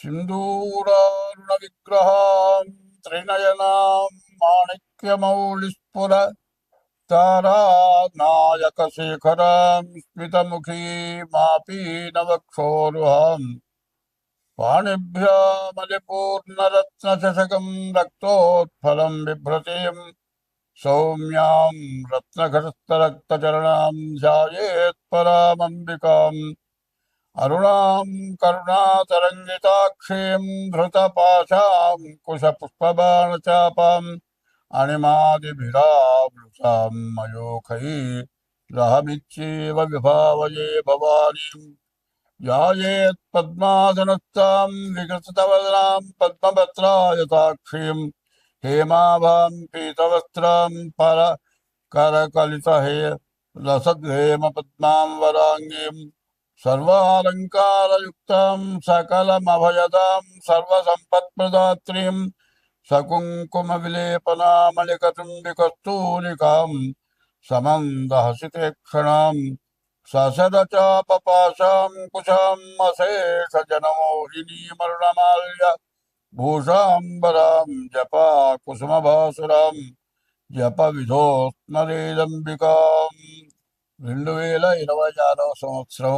सिंदूरारुण सिन्धूरारुणविग्रहां त्रिनयनां माणिक्यमौलिस्फुर तारानायकशेखरां रत्न पाणिभ्यामलिपूर्णरत्नचषकं रक्तोत्फलं बिभ्रतीम् सौम्यां रत्नघटस्थरक्तचरणां ध्यायेत्परामम्बिकाम् अरुणां करुणातरङ्गिताक्षीं धृतपाशां कुशपुष्पबाणचापाम् अणिमादिभिरावृतां मयोखै रहमिच्छेव विभावये भवानीम् यायेत्पद्मासनस्तां विकृतवदनां पद्मपत्रायताक्षीं हेमाभां पीतवस्त्रां पर करकलितहे रसद्वेम पद्मां वराङ्गीम्। హే లసద్హేమ పద్మాం వరాంగీం సర్వాలంకారయుక్తాం సకలమభయదాం సర్వసంపత్ప్రదాత్రీం సకుంకుమ విలేపనామలికతుంబికస్తూలికాం సమందహసితే క్షణాం ససదచాపపాశాం కుశాం అశేష జనమోహినీమరుణమాల్య భూషాంబరాం జపా కుసుమభాసురాం జప విధోస్మరేదంబికాం రెండు వేల ఇరవై ఆరవ సంవత్సరం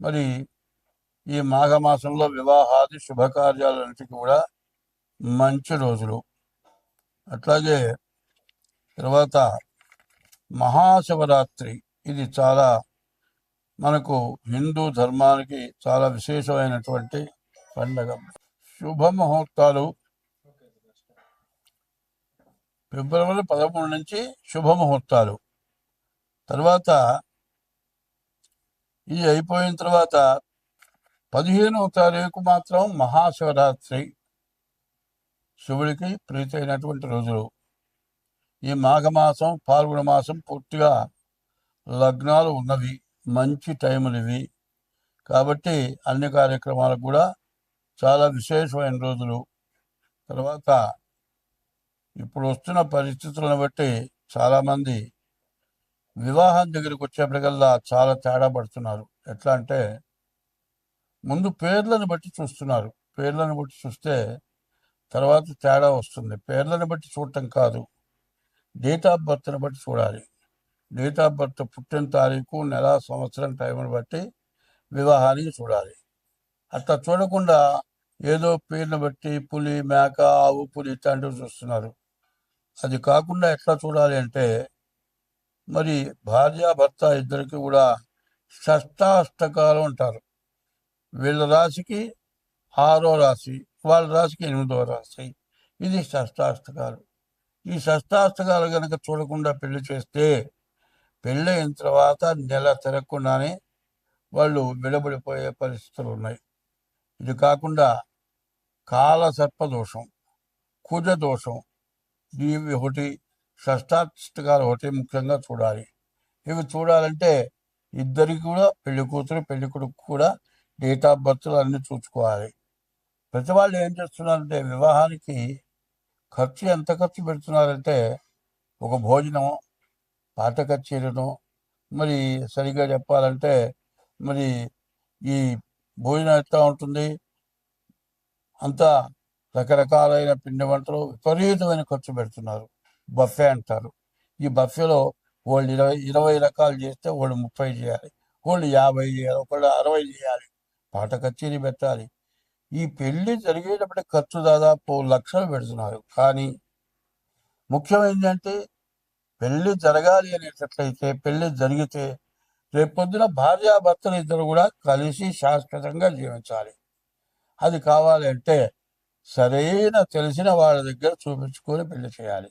మరి ఈ మాఘమాసంలో వివాహాది శుభకార్యాలన్నిటికీ కూడా మంచి రోజులు. అట్లాగే తర్వాత మహాశివరాత్రి. ఇది చాలా మనకు హిందూ ధర్మానికి చాలా విశేషమైనటువంటి పండగ. శుభముహూర్తాలు ఫిబ్రవరి పదమూడు నుంచి శుభముహూర్తాలు. తర్వాత ఇది అయిపోయిన తర్వాత పదిహేనవ తారీఖు మాత్రం మహాశివరాత్రి. శివుడికి ప్రీతైనటువంటి రోజులు. ఈ మాఘమాసం పాల్గొన మాసం పూర్తిగా లగ్నాలు ఉన్నవి. మంచి టైములు ఇవి. కాబట్టి అన్ని కార్యక్రమాలకు కూడా చాలా విశేషమైన రోజులు. తర్వాత ఇప్పుడు వస్తున్న పరిస్థితులను బట్టి చాలామంది వివాహం దగ్గరికి వచ్చేప్పటికల్లా చాలా తేడా పడుతున్నారు. ఎట్లా అంటే ముందు పేర్లను బట్టి చూస్తున్నారు. పేర్లను బట్టి చూస్తే తర్వాత తేడా వస్తుంది. పేర్లను బట్టి చూడటం కాదు. డేట్ ఆఫ్ బర్త్ని బట్టి చూడాలి. డేట్ ఆఫ్ బర్త్ పుట్టిన తారీఖు నెల సంవత్సరం టైంని బట్టి వివాహానికి చూడాలి. అట్లా చూడకుండా ఏదో పేరుని బట్టి పులి మేక ఆవు పులి ఇట్లాంటివి చూస్తున్నారు. అది కాకుండా ఎట్లా చూడాలి అంటే మరి భార్య భర్త ఇద్దరికి కూడా షష్టాష్టకాలు అంటారు. వీళ్ళ రాశికి ఆరో రాశి వాళ్ళ రాశికి ఎనిమిదో రాశి. ఇది షష్టాష్టకాలు. ఈ షష్టాష్టకాలు కనుక చూడకుండా పెళ్ళి చేస్తే పెళ్ళి అయిన తర్వాత నెల తిరగకుండానే వాళ్ళు విడబడిపోయే పరిస్థితులు ఉన్నాయి. ఇది కాకుండా కాల సర్పదోషం కుజ దోషం ఇవి ఒకటి షష్టాష్టకాలు ఒకటి ముఖ్యంగా చూడాలి. ఇవి చూడాలంటే ఇద్దరికి కూడా పెళ్ళి కూతురు పెళ్ళి కొడుకు కూడా డేట్ ఆఫ్ బర్త్లు అన్నీ చూసుకోవాలి. ప్రతి వాళ్ళు ఏం చేస్తున్నారంటే వివాహానికి ఖర్చు ఎంత ఖర్చు పెడుతున్నారంటే ఒక భోజనం పాట కచేరీను మరి సరిగ్గా చెప్పాలంటే మరి ఈ భోజనం ఎట్లా ఉంటుంది? అంతా రకరకాలైన పిండి వంటలు విపరీతమైన ఖర్చు పెడుతున్నారు. బఫే అంటారు. ఈ బఫేలో వాళ్ళు ఇరవై ఇరవై రకాలు చేస్తే వాళ్ళు ముప్పై చేయాలి. వాళ్ళు యాభై చేయాలి ఒకళ్ళు అరవై చేయాలి. పాట కచేరీ పెట్టాలి. ఈ పెళ్ళి జరిగేటప్పుడు ఖర్చు దాదాపు లక్షలు పెడుతున్నారు. కానీ ముఖ్యం ఏంటంటే పెళ్ళి జరగాలి అనేటట్లయితే పెళ్ళి జరిగితే రేపొద్దున భార్యాభర్తలు ఇద్దరు కూడా కలిసి శాశ్వతంగా జీవించాలి. అది కావాలి అంటే సరైన తెలిసిన వాళ్ళ దగ్గర చూపించుకొని పెళ్ళి చేయాలి.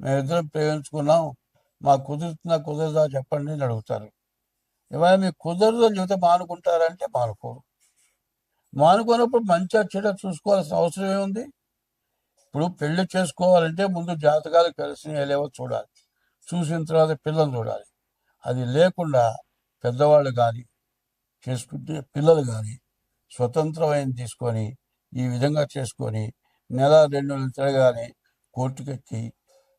మేమిద్దరం ప్రేమించుకున్నాం మాకు కుదురుతుందా కుదరదా చెప్పండి అని అడుగుతారు. ఇవాళ మీకు కుదరదు అని చెబితే మానుకుంటారంటే మానుకోరు. మానుకున్నప్పుడు మంచిగా చెడ చూసుకోవాల్సిన అవసరం ఏముంది? ఇప్పుడు పెళ్ళి చేసుకోవాలంటే ముందు జాతకాలు కలిసి లేవో చూడాలి. చూసిన తర్వాత పిల్లలు చూడాలి. అది లేకుండా పెద్దవాళ్ళు కానీ చేసుకుంటే పిల్లలు కానీ స్వతంత్రమైన తీసుకొని ఈ విధంగా చేసుకొని నెల రెండు నెలలు తిరగానే కోర్టుకెక్కి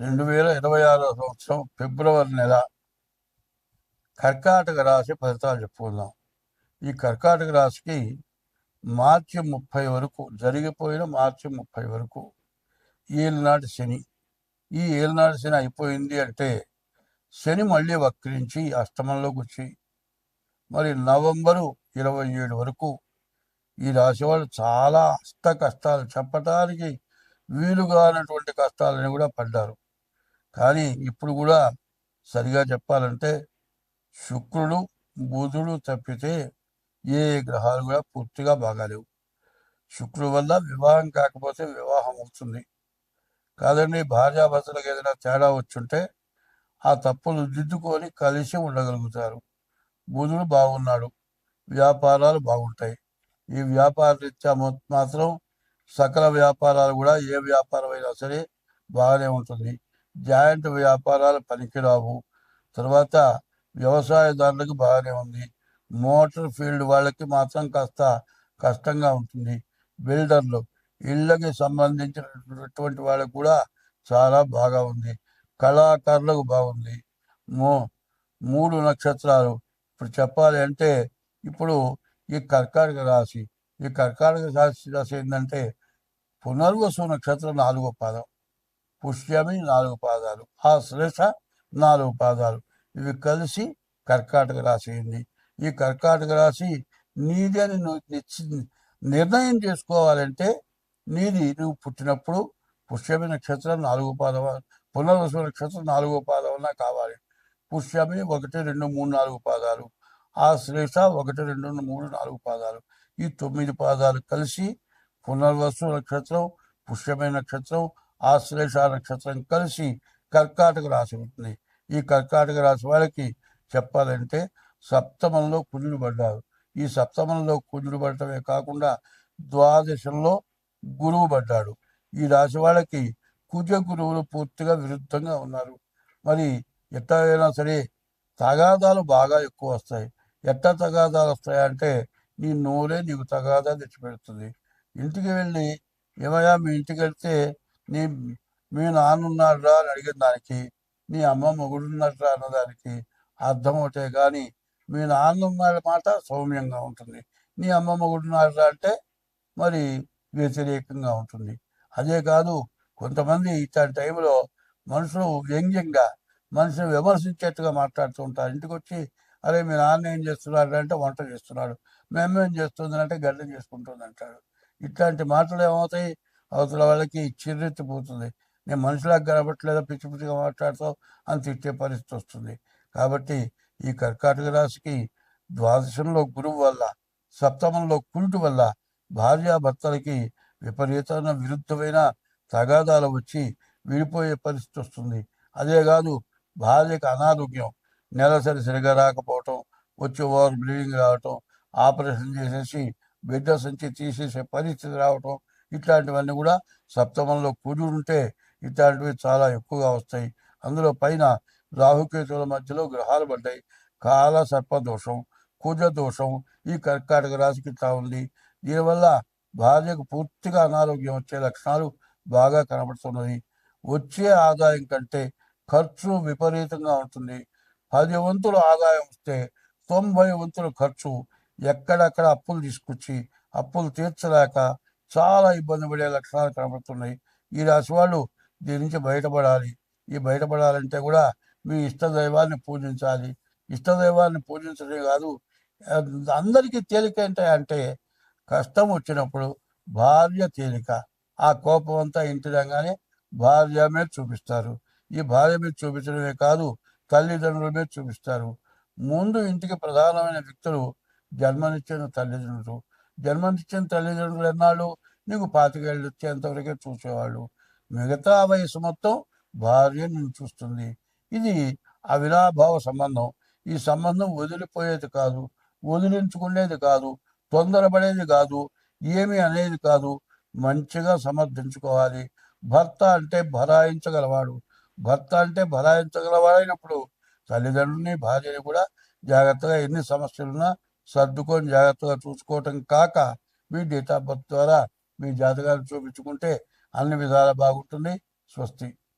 రెండు వేల ఇరవై ఆరో సంవత్సరం ఫిబ్రవరి నెల కర్కాటక రాశి ఫలితాలు చెప్పుకుందాం. ఈ కర్కాటక రాశికి మార్చి ముప్పై వరకు జరిగిపోయిన మార్చి ముప్పై వరకు ఏలినాటి శని ఈ ఏలినాటి శని అయిపోయింది అంటే శని మళ్ళీ వక్రించి అష్టమంలోకి వచ్చి మరి నవంబరు ఇరవై ఏడు వరకు ఈ రాశి వాళ్ళు చాలా అష్ట కష్టాలు చెప్పటానికి వీలుగానటువంటి కష్టాలని కూడా పడ్డారు. కానీ ఇప్పుడు కూడా సరిగా చెప్పాలంటే శుక్రుడు బుధుడు తప్పితే ఏ గ్రహాలు కూడా పూర్తిగా బాగాలేవు. శుక్రుడు వల్ల వివాహం కాకపోతే వివాహం అవుతుంది. కాదండి భార్యాభర్తలకు ఏదైనా తేడా వచ్చుంటే ఆ తప్పులు దిద్దుకొని కలిసి ఉండగలుగుతారు. బుధుడు బాగున్నాడు. వ్యాపారాలు బాగుంటాయి. ఈ వ్యాపార రీత్యా మాత్రం సకల వ్యాపారాలు కూడా ఏ వ్యాపారం అయినా సరే బాగానే ఉంటుంది. జాయింట్ వ్యాపారాలు పనికిరావు. తర్వాత వ్యవసాయదారులకు బాగానే ఉంది. మోటార్ ఫీల్డ్ వాళ్ళకి మాత్రం కాస్త కష్టంగా ఉంటుంది. బిల్డర్లు ఇళ్ళకి సంబంధించినటువంటి వాళ్ళకు కూడా చాలా బాగా ఉంది. కళాకారులకు బాగుంది. మూ మూడు నక్షత్రాలు. ఇప్పుడు చెప్పాలి అంటే ఇప్పుడు ఈ కర్కాటక రాశి. ఈ కర్కాటక రాశి రాశి ఏంటంటే పునర్వసు నక్షత్రం నాలుగో పాదం. పుష్యమి నాలుగు పాదాలు ఆ శ్లేష నాలుగు పాదాలు. ఇవి కలిసి కర్కాటక రాశి అయింది ఈ కర్కాటక రాశి నీది అని నువ్వు నిర్ణయం చేసుకోవాలంటే నీది నువ్వు పుట్టినప్పుడు పుష్యమి నక్షత్రం నాలుగు పాదం పునర్వసు నక్షత్రం నాలుగో పాదం కావాలి. పుష్యమి ఒకటి రెండు మూడు నాలుగు పాదాలు ఆ శ్లేష ఒకటి రెండు మూడు నాలుగు పాదాలు. ఈ తొమ్మిది పాదాలు కలిసి పునర్వసు నక్షత్రం పుష్యమి నక్షత్రం ఆశ్లేష నక్షత్రం కలిసి కర్కాటక రాశి ఉంటుంది. ఈ కర్కాటక రాశి వాళ్ళకి చెప్పాలంటే సప్తమంలో కుజుడు పడ్డారు ఈ సప్తమంలో కుజుడు పడటమే కాకుండా ద్వాదశంలో గురువు పడ్డాడు. ఈ రాశి వాళ్ళకి కుజ గురువులు పూర్తిగా విరుద్ధంగా ఉన్నారు. మరి ఎట్టయినా సరే తగాదాలు బాగా ఎక్కువ వస్తాయి. ఎట్ట తగాదాలు వస్తాయంటే నీ నోరే నీకు తగాదా తెచ్చిపెడుతుంది. ఇంటికి వెళ్ళి ఏమయ్యా మీ ఇంటికి వెళ్తే నీ మీ నాన్న అని అడిగిన దానికి నీ అమ్మ మొగుడున్నట్రా అన్నదానికి అర్థం ఒకటే కానీ మీ నాన్న మాట సౌమ్యంగా ఉంటుంది. నీ అమ్మ మొగుడున్నాడురా అంటే మరి వ్యతిరేకంగా ఉంటుంది. అదే కాదు కొంతమంది ఇట్లాంటి టైంలో మనుషులు వ్యంగ్యంగా మనిషిని విమర్శించేట్టుగా మాట్లాడుతూ ఉంటారు. ఇంటికి వచ్చి అరే మీ నాన్న ఏం చేస్తున్నాడు అంటే వంట చేస్తున్నాడు. మేమేం చేస్తుంది అంటే గడ్డం చేసుకుంటుంది అంటాడు ఇట్లాంటి మాటలు ఏమవుతాయి? అవతల వాళ్ళకి చిర్రెత్తిపోతుంది నేను మనుషులకు కనబట్టలేదా పిచ్చి పిచ్చిగా మాట్లాడతావు? అని తిట్టే పరిస్థితి వస్తుంది. కాబట్టి ఈ కర్కాటక రాశికి ద్వాదశంలో గురువు వల్ల సప్తమంలో కురుటు వల్ల భార్యాభర్తలకి విపరీతమైన విరుద్ధమైన తగాదాలు వచ్చి విడిపోయే పరిస్థితి వస్తుంది. అదే కాదు భార్యకు అనారోగ్యం నెలసరి సరిగా రాకపోవటం వచ్చే ఓవర్ బ్లీడింగ్ రావటం ఆపరేషన్ చేసేసి బిడ్డ సంచి తీసేసే పరిస్థితి రావటం ఇట్లాంటివన్నీ కూడా సప్తమంలో కూడి ఉంటే ఇట్లాంటివి చాలా ఎక్కువగా వస్తాయి. అందులో పైన రాహుకేతువుల మధ్యలో గ్రహాలు పడ్డాయి. కాల సర్పదోషం కుజ దోషం ఈ కర్కాటక రాశికి ఇట్లా ఉంది. దీనివల్ల భార్యకు పూర్తిగా అనారోగ్యం వచ్చే లక్షణాలు బాగా కనబడుతున్నది. వచ్చే ఆదాయం కంటే ఖర్చు విపరీతంగా ఉంటుంది. పది వంతుల ఆదాయం వస్తే తొంభై వంతుల ఖర్చు ఎక్కడెక్కడ అప్పులు తీసుకొచ్చి అప్పులు తీర్చలేక చాలా ఇబ్బంది పడే లక్షణాలు కనబడుతున్నాయి. ఈ రాశి వాళ్ళు దీని నుంచి బయటపడాలి. ఈ బయటపడాలంటే కూడా మీ ఇష్టదైవాన్ని పూజించాలి. ఇష్టదైవాన్ని పూజించడమే కాదు అందరికీ తేలిక ఏంటి అంటే కష్టం వచ్చినప్పుడు భార్య తేలిక. ఆ కోపం అంతా ఇంటి రంగానే భార్య మీద చూపిస్తారు. ఈ భార్య మీద చూపించడమే కాదు తల్లిదండ్రుల మీద చూపిస్తారు. ముందు ఇంటికి ప్రధానమైన వ్యక్తులు జన్మనిచ్చిన తల్లిదండ్రులు. జన్మనిచ్చిన తల్లిదండ్రులు ఎన్నాళ్ళు? నీకు పాతికేళ్ళు వచ్చేంతవరకే చూసేవాళ్ళు. మిగతా వయసు మొత్తం భార్య నిన్ను చూస్తుంది. ఇది అవినాభావ సంబంధం. ఈ సంబంధం వదిలిపోయేది కాదు. వదిలించుకునేది కాదు. తొందరపడేది కాదు. ఏమి అనేది కాదు. మంచిగా సమర్థించుకోవాలి. భర్త అంటే భరాయించగలవాడు. భర్త అంటే భరాయించగలవాడైనప్పుడు తల్లిదండ్రుల్ని భార్యని కూడా జాగ్రత్తగా ఎన్ని సమస్యలున్నా సర్దుకొని జాగ్రత్తగా చూసుకోవటం కాక మీ డేట్ ఆఫ్ బర్త్ ద్వారా మీ జాతకాలు చూపించుకుంటే అన్ని విధాలా బాగుంటుంది. స్వస్తి.